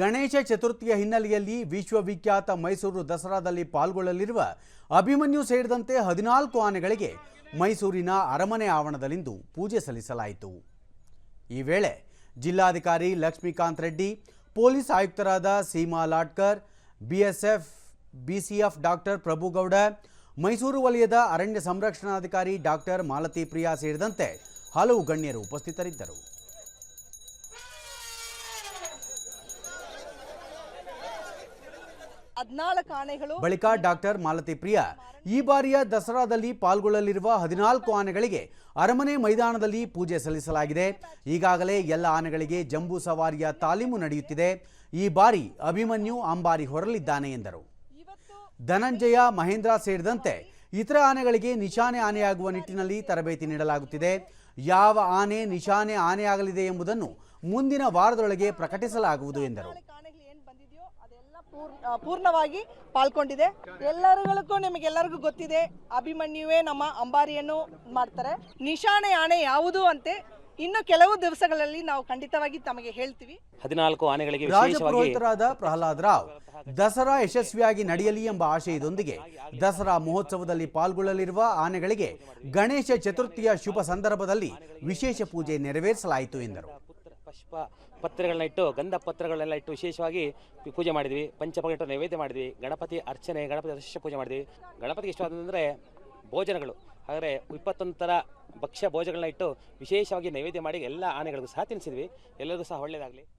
ಗಣೇಶ ಚತುರ್ಥಿಯ ಹಿನ್ನೆಲೆಯಲ್ಲಿ ವಿಶ್ವವಿಖ್ಯಾತ ಮೈಸೂರು ದಸರಾದಲ್ಲಿ ಪಾಲ್ಗೊಳ್ಳಲಿರುವ ಅಭಿಮನ್ಯು ಸೇರಿದಂತೆ ಹದಿನಾಲ್ಕು ಆನೆಗಳಿಗೆ ಮೈಸೂರಿನ ಅರಮನೆ ಆವರಣದಲ್ಲಿಂದು ಪೂಜೆ ಸಲ್ಲಿಸಲಾಯಿತು. ಈ ವೇಳೆ ಜಿಲ್ಲಾಧಿಕಾರಿ ಲಕ್ಷ್ಮೀಕಾಂತ್ ರೆಡ್ಡಿ, ಪೊಲೀಸ್ ಆಯುಕ್ತರಾದ Seema Latkar, BSF, BCF doctor Prabhugowda, Mysuru ವಲಯದ ಅರಣ್ಯ ಸಂರಕ್ಷಣಾಧಿಕಾರಿ ಡಾಕ್ಟರ್ ಮಾಲತಿ ಪ್ರಿಯಾ ಸೇರಿದಂತೆ ಹಲವು ಗಣ್ಯರು ಉಪಸ್ಥಿತರಿದ್ದರು. ಹದಿನಾಲ್ಕು ಆನೆಗಳು ಬಳಿಕ ಡಾಕ್ಟರ್ ಮಾಲತಿ ಪ್ರಿಯಾ ಈ ಬಾರಿಯ ದಸರಾದಲ್ಲಿ ಪಾಲ್ಗೊಳ್ಳಲಿರುವ ಹದಿನಾಲ್ಕು ಆನೆಗಳಿಗೆ ಅರಮನೆ ಮೈದಾನದಲ್ಲಿ ಪೂಜೆ ಸಲ್ಲಿಸಲಾಗಿದೆ. ಈಗಾಗಲೇ ಎಲ್ಲ ಆನೆಗಳಿಗೆ ಜಂಬೂ ಸವಾರಿಯ ತಾಲೀಮು ನಡೆಯುತ್ತಿದೆ. ಈ ಬಾರಿ ಅಭಿಮನ್ಯು ಅಂಬಾರಿ ಹೊರಲಿದ್ದಾನೆ ಎಂದರು. ಧನಂಜಯ ಮಹೇಂದ್ರ ಸೇರಿದಂತೆ ಇತರ ಆನೆಗಳಿಗೆ ನಿಶಾನೆ ಆನೆಯಾಗುವ ನಿಟ್ಟಿನಲ್ಲಿ ತರಬೇತಿ ನೀಡಲಾಗುತ್ತಿದೆ. ಯಾವ ಆನೆ ನಿಶಾನೆ ಆನೆಯಾಗಲಿದೆ ಎಂಬುದನ್ನು ಮುಂದಿನ ವಾರದೊಳಗೆ ಪ್ರಕಟಿಸಲಾಗುವುದು ಎಂದರು. ಪೂರ್ಣವಾಗಿ ಪಾಲ್ಗೊಂಡಿದೆ. ಎಲ್ಲರಿಗೂ ನಿಮಗೆಲ್ಲರಿಗೂ ಗೊತ್ತಿದೆ ಅಭಿಮನ್ಯುವೇ ನಮ್ಮ ಅಂಬಾರಿಯನ್ನು ಮಾಡ್ತಾರೆ. ನಿಶಾನೆ ಆನೆ ಯಾವುದು ಅಂತೆ ಇನ್ನು ಕೆಲವು ದಿವಸಗಳಲ್ಲಿ ನಾವು ಖಂಡಿತವಾಗಿ ತಮಗೆ ಹೇಳ್ತೀವಿ. ಹದಿನಾಲ್ಕು ಆನೆಗಳಿಗೆ ವಿಶೇಷವಾಗಿ ರಾಜಪುರೋಹಿತರಾದ ಪ್ರಹ್ಲಾದ್ ರಾವ್ ದಸರಾ ಯಶಸ್ವಿಯಾಗಿ ನಡೆಯಲಿ ಎಂಬ ಆಶಯದೊಂದಿಗೆ ದಸರಾ ಮಹೋತ್ಸವದಲ್ಲಿ ಪಾಲ್ಗೊಳ್ಳಲಿರುವ ಆನೆಗಳಿಗೆ ಗಣೇಶ ಚತುರ್ಥಿಯ ಶುಭ ಸಂದರ್ಭದಲ್ಲಿ ವಿಶೇಷ ಪೂಜೆ ನೆರವೇರಿಸಲಾಯಿತು ಎಂದರು. ಪುಷ್ಪ ಪತ್ರಗಳನ್ನ ಇಟ್ಟು, ಗಂಧ ಪತ್ರಗಳನ್ನೆಲ್ಲ ಇಟ್ಟು ವಿಶೇಷವಾಗಿ ಪೂಜೆ ಮಾಡಿದ್ವಿ. ಇಟ್ಟು ನೈವೇದ್ಯ ಮಾಡಿದ್ವಿ. ಗಣಪತಿ ಅರ್ಚನೆ, ಗಣಪತಿ ಅದೃಶ್ಯ ಪೂಜೆ ಮಾಡಿದ್ವಿ. ಗಣಪತಿಗೆ ಇಷ್ಟವಾದಂದರೆ ಭೋಜನಗಳು. ಆದರೆ ಇಪ್ಪತ್ತೊಂದು ಥರ ಭಕ್ಷ್ಯ ಭೋಜಗಳನ್ನ ಇಟ್ಟು ವಿಶೇಷವಾಗಿ ನೈವೇದ್ಯ ಮಾಡಿ ಎಲ್ಲ ಆನೆಗಳಿಗೂ ಸಹ ತಿನ್ನಿಸಿದ್ವಿ ಎಲ್ಲರಿಗೂ ಸಹ ಒಳ್ಳೆಯದಾಗಲಿ